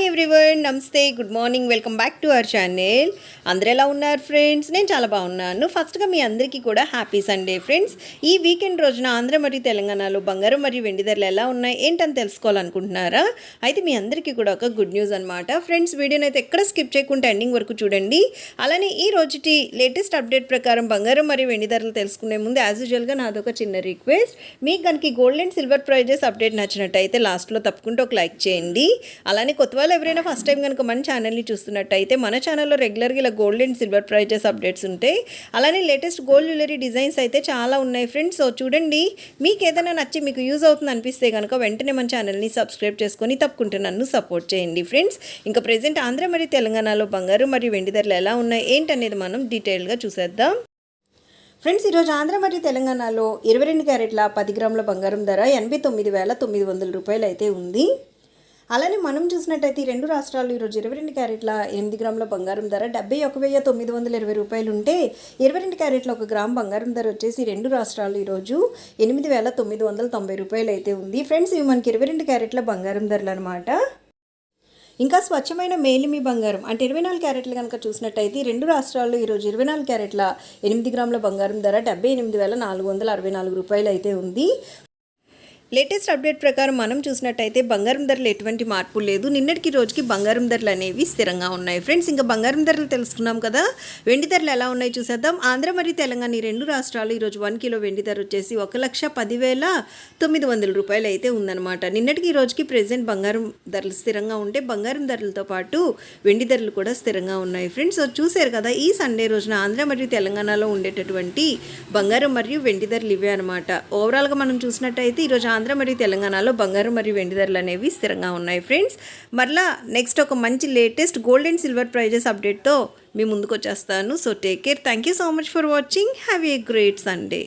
Hi everyone నమస్తే good morning welcome back to our channel అందరూ ఎలా ఉన్నారు ఫ్రెండ్స్ నేను చాలా బాగున్నాను. ఫస్ట్గా మీ అందరికీ కూడా హ్యాపీ సండే ఫ్రెండ్స్ ఈ వీకెండ్ రోజున ఆంధ్ర మరియు తెలంగాణలో బంగారం మరియు వెండి ధరలు ఎలా ఉన్నాయి ఏంటని తెలుసుకోవాలనుకుంటున్నారా? అయితే మీ అందరికీ కూడా ఒక గుడ్ న్యూస్ అనమాట ఫ్రెండ్స్ వీడియోని అయితే ఎక్కడ స్కిప్ చేయకుండా ఎండింగ్ వరకు చూడండి. అలానే ఈ రోజుటి లేటెస్ట్ అప్డేట్ ప్రకారం బంగారం మరియు వెండి ధరలు తెలుసుకునే ముందు యాజ్ యూజువల్గా నాదొక చిన్న రిక్వెస్ట్ మీకు కనుక gold and silver prizes update నచ్చినట్టయితే లాస్ట్లో తప్పకుండా ఒక లైక్ చేయండి. అలానే కొత్త వాళ్ళు ఎవరైనా ఫస్ట్ టైం కనుక మన ఛానల్ని చూస్తున్నట్టయితే మన ఛానల్లో రెగ్యులర్గా ఇలా gold and silver prizes updates ఉంటాయి అలానే లేటెస్ట్ గోల్డ్ జ్యువెలరీ డిజైన్స్ అయితే చాలా ఉన్నాయి ఫ్రెండ్స్ సో చూడండి మీకు ఏదైనా నచ్చి మీకు యూజ్ అవుతుంది అనిపిస్తే కనుక వెంటనే మన ఛానల్ని సబ్స్క్రైబ్ చేసుకొని తప్పకుండా నన్ను సపోర్ట్ చేయండి ఫ్రెండ్స్ ఇంకా ప్రెజెంట్ ఆంధ్ర మరియు తెలంగాణలో బంగారు మరియు వెండి ధరలు ఎలా ఉన్నాయి ఏంటనేది మనం డీటెయిల్గా చూసేద్దాం. ఫ్రెండ్స్ ఈరోజు ఆంధ్ర మరియు తెలంగాణలో ఇరవై రెండు క్యారెట్ల పది గ్రాముల బంగారం ధర ఎనభై తొమ్మిది వేల తొమ్మిది వందల రూపాయలు అయితే ఉంది. అలానే మనం చూసినట్టయితే ఈ రెండు రాష్ట్రాలు ఈరోజు ఇరవై రెండు క్యారెట్ల ఎనిమిది గ్రాముల బంగారం ధర డెబ్బై ఒక వెయ్యి తొమ్మిది వందల ఇరవై రూపాయలు ఉంటే ఇరవై రెండు క్యారెట్ల ఒక గ్రామ్ బంగారం ధర వచ్చేసి రెండు రాష్ట్రాలు ఈరోజు ఎనిమిది వేల తొమ్మిది వందల తొంభై రూపాయలు అయితే ఉంది. ఫ్రెండ్స్ ఇవి మనకి ఇరవై రెండు క్యారెట్ల బంగారం ధరలు అనమాట ఇంకా స్వచ్ఛమైన మేలిమి బంగారం అంటే ఇరవై నాలుగు క్యారెట్లు కనుక చూసినట్టయితే రెండు రాష్ట్రాల్లో ఈరోజు ఇరవై నాలుగు క్యారెట్ల ఎనిమిది గ్రాముల బంగారం ధర డెబ్బై ఎనిమిది వేల నాలుగు వందల అరవై నాలుగు రూపాయలు అయితే ఉంది. లేటెస్ట్ అప్డేట్ ప్రకారం మనం చూసినట్టయితే బంగారం ధరలు ఎటువంటి మార్పు లేదు. నిన్నటికి రోజుకి బంగారం ధరలు అనేవి స్థిరంగా ఉన్నాయి. ఫ్రెండ్స్ ఇంకా బంగారం ధరలు తెలుసుకున్నాం కదా. వెండి ధరలు ఎలా ఉన్నాయి చూసేద్దాం. ఆంధ్ర మరియు తెలంగాణ ఈ రెండు రాష్ట్రాలు ఈరోజు వన్ కిలో వెండి ధర వచ్చేసి ఒక లక్ష పదివేల తొమ్మిది వందల రూపాయలు అయితే ఉందన్నమాట. నిన్నటికి ఈ రోజుకి ప్రెసెంట్ బంగారం ధరలు స్థిరంగా ఉంటే బంగారం ధరలతో పాటు వెండి ధరలు కూడా స్థిరంగా ఉన్నాయి. ఫ్రెండ్స్ చూసారు చూశారు కదా ఈ సండే రోజున ఆంధ్ర మరియు తెలంగాణలో ఉండేటటువంటి బంగారం మరియు వెండి ధరలు ఇవే అనమాట ఓవరాల్గా మనం చూసినట్టయితే ఈరోజు ఆంధ్ర మరియు తెలంగాణలో బంగారం మరియు వెండి ధరలు అనేవి స్థిరంగా ఉన్నాయి ఫ్రెండ్స్. మరలా నెక్స్ట్ ఒక మంచి latest gold and silver prizes అప్డేట్తో మీ ముందుకు వచ్చేస్తాను. So take care thank you so much for watching have a great Sunday